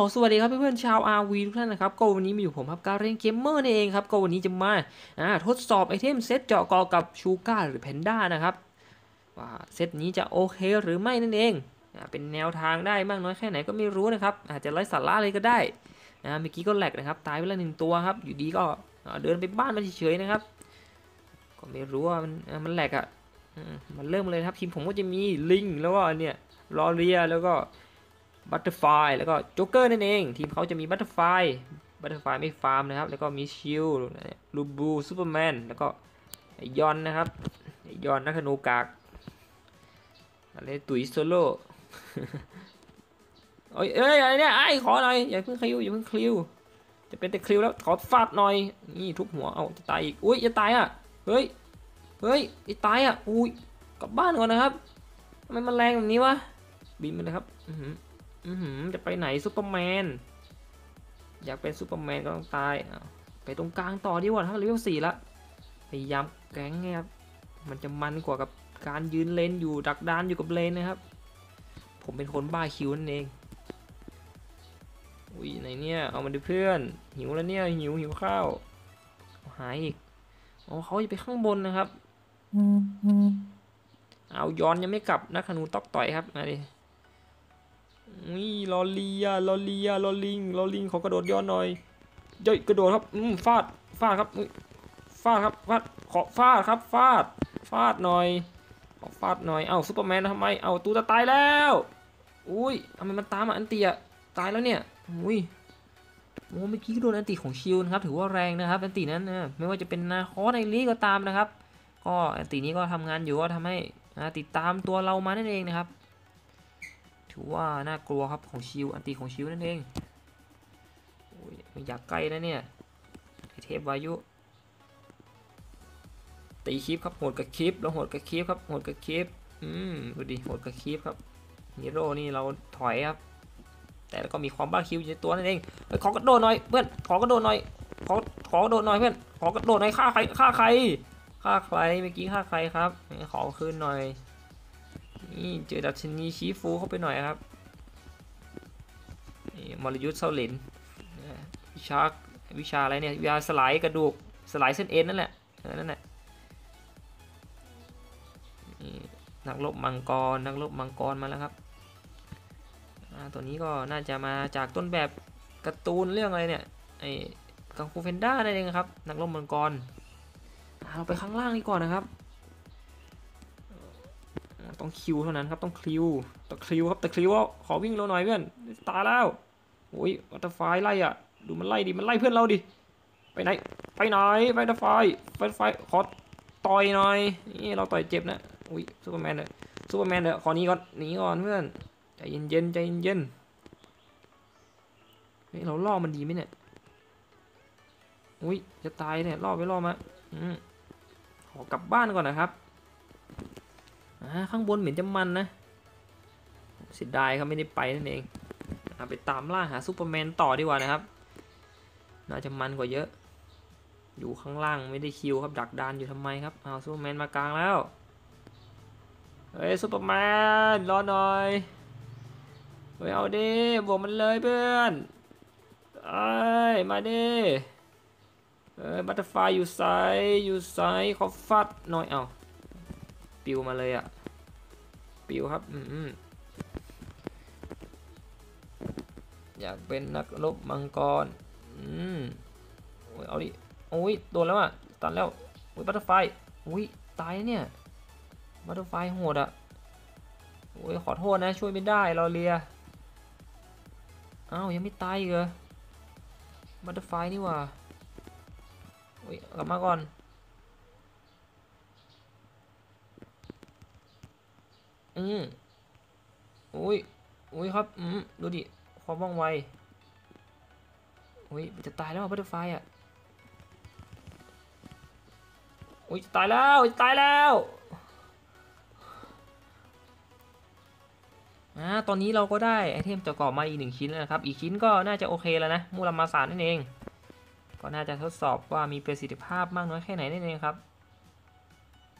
ขอสวัสดีครับเพื่อนๆชาว RV ทุกท่านนะครับก็วันนี้มาอยู่ผมครับการเรียนเกมเมอร์นี่เองครับก็วันนี้จะมาอ่าทดสอบไอเทมเซตเจาะกอกับชูก้าหรือแพนด้านะครับว่าเซตนี้จะโอเคหรือไม่นั่นเองอ่าเป็นแนวทางได้มากน้อยแค่ไหนก็ไม่รู้นะครับอาจจะไร้สาระเลยก็ได้นะเมื่อกี้ก็แหลกนะครับตายไปแล้วหนึ่งตัวครับอยู่ดีก็เดินไปบ้านมันเฉยๆนะครับก็ไม่รู้ว่ามันมันแหลกอะมมันเริ่มเลยครับทีมผมก็จะมีลิงแล้วก็เนี่ยลอเรียแล้วก็ บัตเตอร์ไฟแล้วก็โจ๊กเกอร์นั่นเอง ทีมเขาจะมีบัตเตอร์ไฟบัตเตอร์ไฟไม่ฟาร์มนะครับ แล้วก็มีชิลลูบูซูเปอร์แมนแล้วก็ไอยอนนะครับไอยอนนักธนูกากอะไรตุยโซโล่โอ้ยเอ้ยอะไรเนี่ยไอ้ขอหน่อย อย่าเพิ่งคลิวอย่าเพิ่งคลิว จะเป็นแต่คลิวแล้วขอฟาดหน่อย นี่ทุบหัว เอาจะตายอีก อุ้ยจะตายอะ เฮ้ย เฮ้ยจะตายอะ อุ้ย กลับบ้านก่อนนะครับทำไมมันแรงแบบนี้วะ บินไปเลยครับ อือหือ อือหือจะไปไหนซูเปอร์แมน อยากเป็นซูเปอร์แมนก็ต้องตายอ้าวไปตรงกลางต่อดีกว่าถ้าเลเวลสี่ละ พยายามแก๊งไงครับ มันจะมันกว่ากับการยืนเลนอยู่ดักดานอยู่กับเลนนะครับ ผมเป็นคนบ้าคิวนั่นเอง อุ้ยไหนเนี่ยเอามาดูเพื่อน หิวแล้วเนี่ยหิวหิวข้าวเอาหายอีกอ๋อเขาจะไปข้างบนนะครับเอาย้อนยังไม่กลับนักขนูตอกต่อยครับมาดิ นี่ลอเลียลอเลียลอลิงลอลิงขอกระโดดย้อนหน่อยเย้ยกระโดดครับอืมฟาดฟาดครับฟาดครับฟาดขอฟาดครับฟาดฟาดหน่อยขอฟาดหน่อยเอ้าซูเปอร์แมนทำไมเอ้าตูจะตายแล้วอุ้ยทำไมมันตามมาอันตียตายแล้วเนี่ยอุ้ยโอ้เมื่อกี้โดนอันติของชิลนะครับถือว่าแรงนะครับอันตินั้นนะไม่ว่าจะเป็นนาคอในลีก็ตามนะครับ ก็อันตินี้ก็ทำงานอยู่ก็ทำให้ติดตามตัวเรามานั่นเองนะครับ ถือว่าน่ากลัวครับของชิวอันตีของชิวนั่นเองโอ้ยไม่อยากใกล้นะเนี่ยเทพวายุตีคลิปครับโหดกับคลิปแล้วโหดกับคลิปครับโหดกับคลิปอืมดูดิโหดกับคลิปครับฮีโร่นี่เราถอยครับ แต่ก็มีความบ้าคิวอยู่ในตัวนั่นเองขอกระโดดหน่อยเพื่อนขอกระโดดหน่อยขอขอกระโดดหน่อยเพื่อนขอกระโดดหน่อยฆ่าใครฆ่าใครฆ่าใครเมื่อกี้ฆ่าใครครับขอคืนหน่อย นี่เจอดัชนีชี้ฟูเข้าไปหน่อยครับนี่มรยุทธ์เซาหลนนวิชาวิชาอะไรเนี่ยวิชาสลายกระดูกสลายเส้นเอ็นนั่นแหละนั่นแหละนักรบมังกรนักรบมังกรมาแล้วครับตัวนี้ก็น่าจะมาจากต้นแบบการ์ตูนเรื่องอะไรเนี่ยไอ้กังฟูเฟนด้านั่นเองครับ นักรบมังกรเราไปข้างล่างนี่ก่อนนะครับ ต้องคิวเท่านั้นครับต้องคิวต้องคิวครับแต่คิวว่าขอวิ่งเร็วหน่อยเพื่อนตายแล้วโอ้ยวัตไฟไล่อะดูมันไล่ดิมันไล่เพื่อนเราดิไปไหนไปไหนไปวัตไฟไปไฟขอต่อยหน่อยนี่เราต่อยเจ็บนะอุ้ยซูเปอร์แมนเลยซูเปอร์แมนเลยขอหนี้ก่อนหนีก่อนเพื่อนใจเย็นเย็นๆใจเย็นเย็นๆเฮ้ยเราล่อมันดีไหมเนี่ยอุ้ยจะตายเนี่ยล่อไปล่อมาอืมขอกลับบ้านก่อนนะครับ อ่าข้างบนเหมือนจะมันนะเสียดายครับไม่ได้ไปนั่นเองอ่าไปตามล่าหาซูเปอร์แมนต่อดีกว่านะครับ น่าจะมันกว่าเยอะ อยู่ข้างล่างไม่ได้คิวครับดักดานอยู่ทำไมครับเอาซูเปอร์แมนมากลางแล้วเฮ้ยซูเปอร์แมนรอหน่อยเฮ้ยเอาดิบวกมันเลยเพื่อนเอ้ยมาดิเอ้ยบัตเตอร์ไฟอยู่ไซอยู่ไซขอฟัดหน่อยเอาปิวมาเลยอะ ปิวครับ อืมอยากเป็นนักรบมังกร อืมโอ้ยเอาดิโอ้ยโดนแล้วอะ ตันแล้วโอ้ยบัตเตอร์ไฟอุ้ยตายเนี่ยบัตเตอร์ไฟโหดอะโอ้ยขอโทษนะ ช่วยไม่ได้เรอเลียอ้าวยังไม่ตายเหรอบัตเตอร์ไฟนี่ว่าโอ้ยกลับมาก่อน อืมอุ้ยอุ้ยครับ อืมดูดิ ความว่องไว อุ้ยจะตายแล้วบัตเตอร์ไฟอะ อุ้ยจะตายแล้วจะตายแล้วอ่าตอนนี้เราก็ได้ไอเทมจะกรอบมาอีกหนึ่งชิ้นแล้วนะครับ อีกชิ้นก็น่าจะโอเคแล้วนะ มูลมาสารนั่นเอง ก็น่าจะทดสอบว่ามีประสิทธิภาพมากน้อยแค่ไหนนั่นเองครับ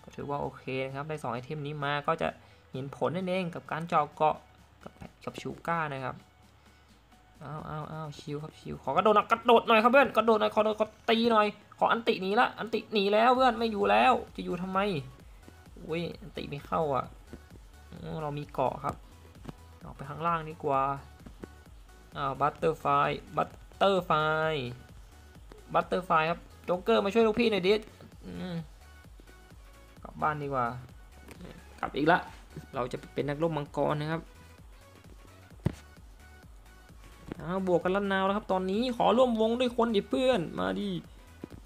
ก็ถือว่าโอเคนะครับ ได้สองไอเทมนี้มาก็จะ เห็นผลนั่นเองกับการเจาะเกาะกับกับชูก้านะครับอ้าวอ้าวอ้าชิวครับชิวขอกระโดดหน่อยกระโดดหน่อยครับเพื่อนกระโดดหน่อยขอโดดขอตีหน่อย ขออันติหนีละอันติหนีแล้วเพื่อนไม่อยู่แล้ว จะอยู่ทำไมอุ้ยอันติไม่เข้าอะเรามีเกาะครับออกไปข้างล่างดีกว่าอ้าวบัตเตอร์ไฟบัตเตอร์ไฟบัตเตอร์ไฟครับโจ๊กเกอร์มาช่วยลูกพี่หน่อยดิอืมกลับบ้านดีกว่า กลับอีกละ เราจะเป็นนักรบมังกรนะครับอาบวกกันละนาวแล้วครับ ตอนนี้ขอร่วมวงด้วยคนดิเพื่อน มาดิ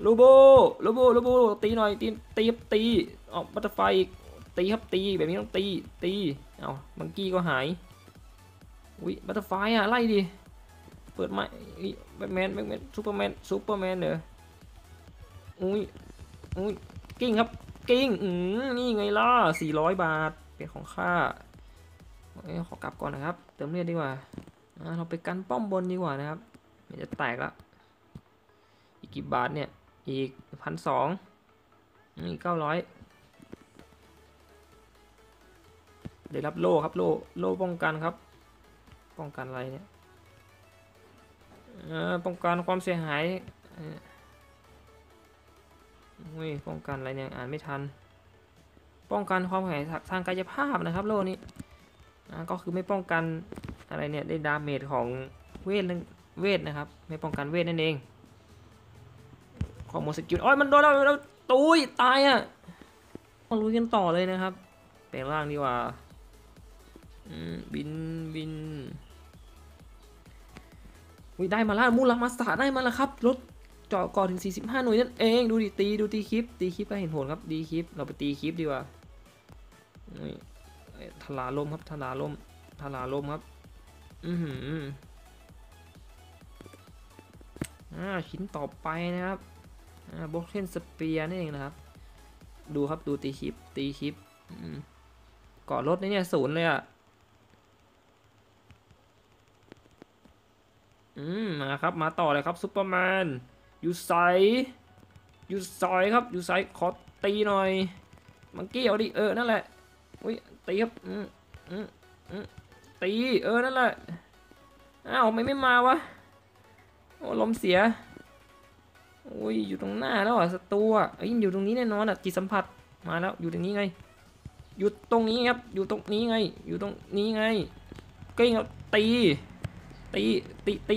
โลโบโลโบโลโบตีหน่อยตีตีครับตีออกบัตเตอร์ไฟตีครับตีแบบนี้ต้องตีตีเอามังกี้ก็หายอุ้ยบัตเตอร์ไฟอะไล่ดิเปิดไม้แบทแมนแบทแมนซูเปอร์แมนซูเปอร์แมนเหรออุ้ยอุ้ยกิ้งครับกิ้งอืมนี่ไงล่ะ400 บาท เป็นของข้าเอ้ขอกลับก่อนนะครับ เติมเลือดดีกว่าเราไปกันป้อมบนดีกว่านะครับมันจะแตกละอีกกี่บาทเนี่ย อีกพันสองนี่เก้าร้อยได้รับโล่ครับโล่โล่ป้องกันครับ ป้องกันอะไรเนี่ยป้องกันความเสียหายอุ้ยป้องกันอะไรเนี่ยอ่านไม่ทัน ป้องกันความแข็งทางกายภาพนะครับ โล่นี้ก็คือไม่ป้องกันอะไรเนี่ยได้ดาเมจของเวทนะเวทนะครับ ไม่ป้องกันเวทนั่นเองขอมูลสกิลอ้ยมันโดนแล้วแล้วตุยตายอะมาลุยกันต่อเลยนะครับแปลงร่างดีกว่าบินบินวิได้มาแล้วมูลมาสตาได้มาแล้วครับรถเจาะก่อถึง 45 หน่วยนั่นเอง ดูดิตี ดูตีคลิป ตีคลิปก็เห็นผลครับ ดีคลิป เราไปตีคลิปดีกว่า ทลาลมครับทลาลมทลาลมครับ อือหืออ่าชิ้นต่อไปนะครับอ่าบล็อกเทนสเปียร์นี่เองนะครับ ดูครับดูตีคลิปตีคลิปอืมกาะรถนี่เนี่ยศูนย์เลยอะอืมมาครับมาต่อเลยครับซุปเปอร์แมนอยู่ใสอยู่ซครับอยู่ไซขอตีหน่อย มังกี้เอาดิเออนั่นแหละ อุ้ยตีครับอืมอืมอืมตีเออนั่นแหละอ้าวทำไมไม่มาวะโอ้ลมเสียโอ้ยอยู่ตรงหน้าแล้วอะศัตรูอะเอ้ยอยู่ตรงนี้แน่นอนอะจิตสัมผัสมาแล้วอยู่ตรงนี้ไง อยู่ตรงนี้ครับอยู่ตรงนี้ไง อยู่ตรงนี้ไงกิ้งตีตีตีตี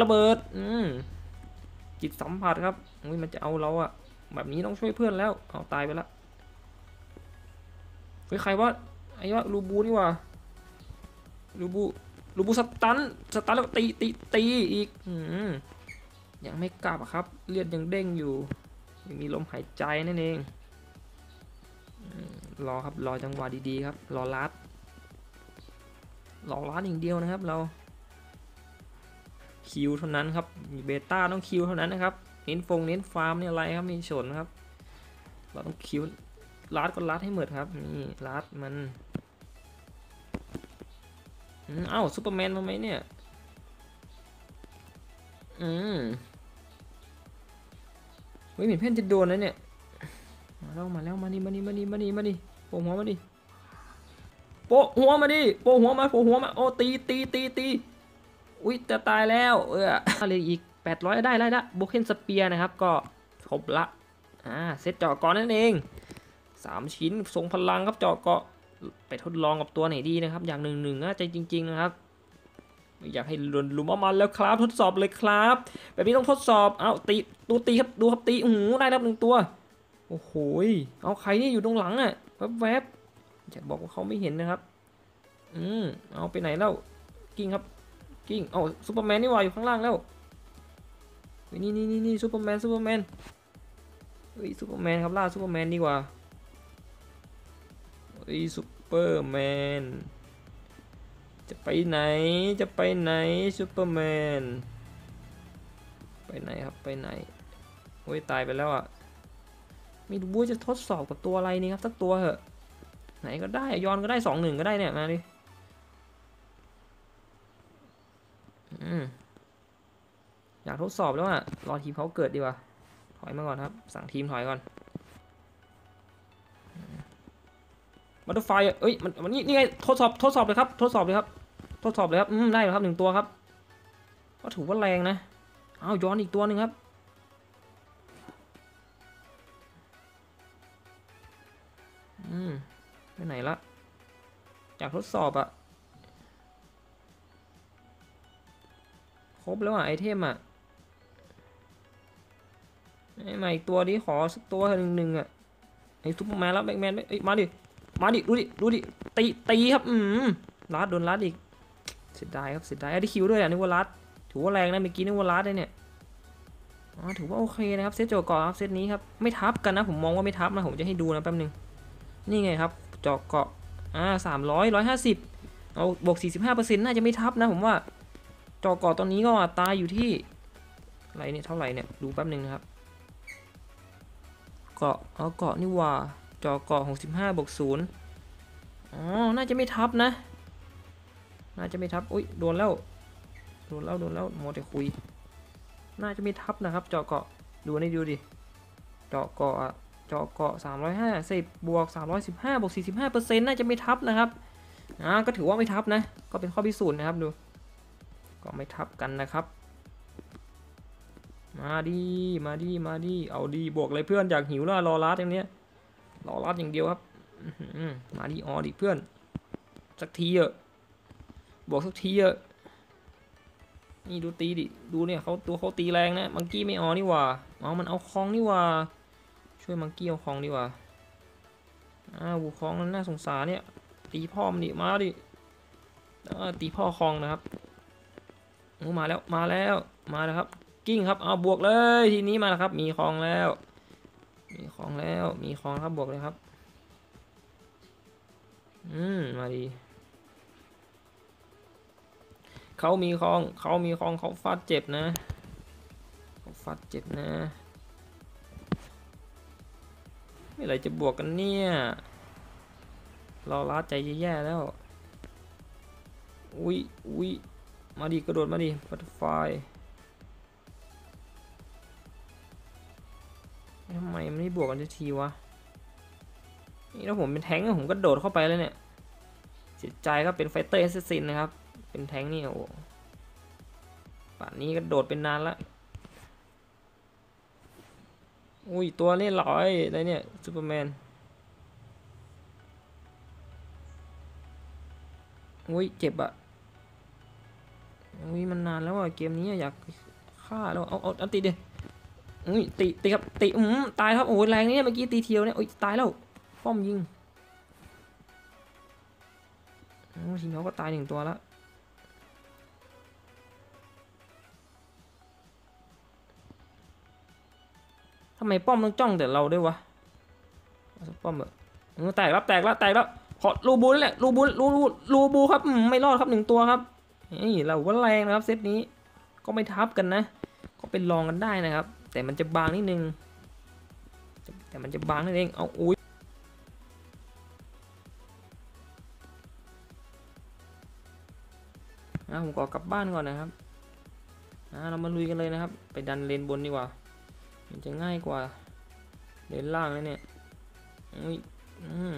ระเบิดอืมจิตสัมผัสครับอุ้ยมันจะเอาเราอะแบบนี้ต้องช่วยเพื่อนแล้วเอาตายไปละ เฮ้ยใครว่าไอ้ว่าลูบูนี่ว่าลูบูลูบูสตันสตันแล้วก็ตีตีตีอีกอืมยังไม่กลับครับ เลือดยังเด้งอยู่ยังมีลมหายใจนั่นเองรอครับรอจังหวะดีๆครับรอลัดรอลัดอย่างเดียวนะครับเราคิวเท่านั้นครับเบต้าต้องคิวเท่านั้นนะครับเน้นฟงเน้นฟาร์มเนี่ยอะไรครับมีฉนครับ เราต้องคิว ลัดก็ลัดให้หมดครับนี่ลัดมันอืมเอ้าซูเปอร์แมนมาไหมเนี่ย อืมเฮ้ยเหมือนเพื่อนจะโดนแล้วเนี่ย มาแล้วมาแล้วมานี่มานี่มานี่มานี่มานี่โปะหัวมาดิโปะหัวมาดิโปะหัวมาโปะหัวมาโอ้ตีตีตีตีอุ้ยจะตายแล้ว เอออะไรอีก 800 ได้แล้วนะโบเคนสเปียร์นะครับ ก็ครบละ อ่า เซตเจาะเกาะนั่นเอง 3 ชิ้นทรงพลังครับเจาะเกาะไปทดลองกับตัวไหนดีนะครับ อย่างหนึ่งหนึ่งนะใจจริง ๆ นะครับอยากให้ลุนลุมเอามันแล้วครับทดสอบเลยครับ แบบนี้ต้องทดสอบเอาตีดูตีครับดูครับตีโอ้โหได้แล้วหนึ่งตัวโอ้โหเอาใครนี่อยู่ตรงหลังอะแวบๆจะบอกว่าเขาไม่เห็นนะครับ อืมเอาไปไหนแล้วกิ้งครับกิ้งเอาซูเปอร์แมนนี่ว่าอยู่ข้างล่างแล้วนี่นี่นี่นี่ซูเปอร์แมนซูเปอร์แมนเฮ้ยซูเปอร์แมนครับล่าซูเปอร์แมนดีกว่า เฮ้ยซูเปอร์แมน จะไปไหน จะไปไหนซูเปอร์แมน ไปไหนครับ ไปไหน โอ้ยตายไปแล้วอะ ไม่รู้ว่าจะทดสอบกับตัวอะไรนี่ครับสักตัวเหอะ ไหนก็ได้ ย้อนก็ได้สองหนึ่งก็ได้เนี่ย มาดิอืมอยากทดสอบแล้วอะ รอทีมเขาเกิดดีกว่า ถอยมาก่อนครับ สั่งทีมถอยก่อน บัตเตอร์ไฟเอ้ยมันมันนี่นี่ไงทดสอบทดสอบเลยครับทดสอบเลยครับทดสอบเลยครับอืมได้ครับหนึ่งตัวครับก็ถือว่าแรงนะเอาย้อนอีกตัวหนึ่งครับอืมไปไหนละอยากทดสอบอะครบแล้วอะไอเทมอะไอใหม่อีกตัวนี้ขอสักตัวหนึ่งหนึ่งอะไอซุปเปอร์แมนแล้วแบทแมนเอ้ยมาดิ มาดิ ดูดิ ดูดิ ตี ตีครับ อืมลัดโดนลัดอีก เสียดายครับ เสียดายไอ้ที่คิวด้วยอะนึกว่าลัด ถือว่าแรงนะเมื่อกี้นึกว่าลัดเลยเนี่ยอ๋อถือว่าโอเคนะครับ เซตโจกอครับเซตนี้ครับ ไม่ทับกันนะ ผมมองว่าไม่ทับนะ ผมจะให้ดูนะแป๊บนึง นี่ไงครับ จอกเกาะ อ่าสามร้อยร้อยห้าสิบเอาบวกสี่สิบห้าเปอร์เซ็นต์น่าจะไม่ทับนะผมว่า จอกเกาะตอนนี้ก็ตราอยู่ที่อะไรเนี่ยเท่าไหร่เนี่ย ดูแป๊บนึงนะครับ เกาะ เอาเกาะนี่ว่า จอเกาะ65บวก0อ๋อ น่าจะไม่ทับนะ น่าจะไม่ทับ อุ้ย โดนแล้ว โดนแล้ว โดนแล้วโมแต่คุย น่าจะไม่ทับนะครับ จอเกาะ ดูนี่ดูดิเจาะเกาะอะเจาะเกาะ350บวก315บวก45เปอร์เซ็นต์น่าจะไม่ทับนะครับ อ่า ก็ถือว่าไม่ทับนะ ก็เป็นข้อพิสูจน์นะครับดู ก็ไม่ทับกันนะครับ มาดี มาดี มาดี เอาดี บวกเลยเพื่อนอยากหิวแล้วรอรัดอย่างเนี้ย รอรัดอย่างเดียวครับมาดีออดิเพื่อน สักทีเอะบวกสักทีเอะนี่ดูตีดิ ดูเนี่ยเขาตัวเขาตีแรงนะมังกี้ไม่ออนี่ว่าอ๋อมันเอาคองนี่ว่า ช่วยมังกี้เอาคองดีว่าอ้าวบูคองนั้นน่าสงสารเนี่ย ตีพ่อมันดิมาดิตีพ่อคองนะครับมาแล้วมาแล้วมาแล้วครับ กิ้งครับเอาบวกเลยทีนี้มาแล้วครับ มีคองแล้ว มีของแล้วมีของครับบวกเลยครับ อืมมาดี เขามีของเขามีของเขาฟาดเจ็บนะเขาฟาดเจ็บนะเมื่อไหรจะบวกกันเนี่ย เราล้าใจแย่แล้ว อุ้ยอุ้ยมาดิกระโดดมาดิบัตไฟ ทำไมมันไม่บวกกันสักทีวะ นี่ถ้าผมเป็นแท้งผมก็โดดเข้าไปแล้วเนี่ยเสียใจก็เป็นไฟเตอร์แอสซินนะครับ เป็นแท้งนี่โอ้ป่านนี้ก็โดดเป็นนานละ อุ้ย ตัวนี่ลอยอะไรเนี่ยซูเปอร์แมน อุ้ย เจ็บอะอุ้ย มันนานแล้วอะเกมนี้อยากฆ่าแล้ว เอาเอาเอาตีดิ อุ้ยตีตีครับตีอืมตายครับโอ้ยแรงเนี่ยเมื่อกี้ตีเทียวเนี่ยโอ้ยตายแล้วป้อมยิงโอ้ทีเขาก็ตายหนึ่งตัวแล้วทำไมป้อมต้องจ้องแต่เราด้วยวะป้อมแบบแตกแล้วแตกแล้วแตกแล้วขอรูบูนแหละรูบูนรูรูรูบูครับอืมไม่รอดครับหนึ่งตัวครับนี่เราก็แรงนะครับเซตนี้ก็ไม่ทับกันนะ ก็เป็นรองกันได้นะครับ แต่มันจะบางนิดนึง แต่มันจะบางนั่นเองเอาอุ้ยนะผมก็กลับบ้านก่อนนะครับอ่าเรามาลุยกันเลยนะครับ ไปดันเลนบนดีกว่า มันจะง่ายกว่าเลนล่างแล้วเนี่ยอุ้ยอืม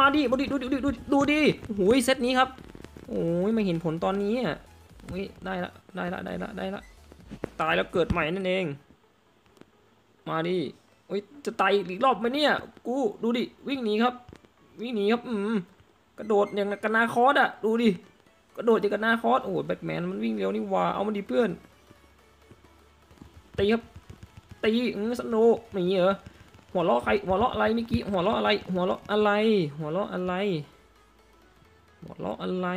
มาดิมาดิดูดิดูดิดูดิดูยเซตนี้ครับโอ้ยไม่เห็นผลตอนนี้อะโอ้ยได้ละได้ละได้ละได้ละตายแล้วเกิดใหม่นั่นเอง มาดิโอ้ยจะตายอีกรอบไหมเนี่ย กูดูดิวิ่งหนีครับ วิ่งหนีครับอืมกระโดดอย่างกันนาคอสอะดูดิกระโดดอย่างกันนาคอสโอ้ยแบทแมนมันวิ่งเร็วนี่ว่าเอามันดิเพื่อนตีครับตีอืมสโนว์นี่เหรอ หัวเราะใครหัวเราะอะไรเมื่อกี้หัวเราะอะไร หัวเราะอะไร หัวเราะอะไร หัวเราะอะไร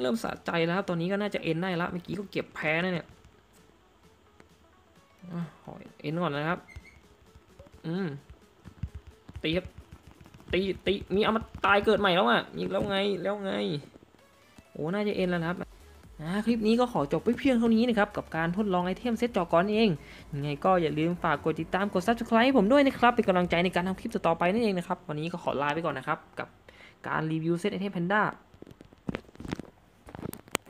เริ่มสะใจแล้วครับตอนนี้ก็น่าจะเอ็นได้ละเมื่อกี้ก็เก็บแพ้นะเนี่ยอะขอเอ็นก่อนนะครับ อืมตีครับตีตีมีเอามาตายเกิดใหม่แล้วอะมีแล้วไงแล้วไงโอ้น่าจะเอ็นแล้วครับ อ่าคลิปนี้ก็ขอจบไปเพียงเท่านี้นะครับ กับการทดลองไอเทมเซตจอกรเองยังไงก็อย่าลืมฝากกดติดตามกด subscribe ให้ผมด้วยนะครับ เป็นกำลังใจในการทำคลิปต่อไปนั่นเองนะครับ วันนี้ก็ขอลาไปก่อนนะครับ กับการรีวิวเซตไอเทมแพนด้า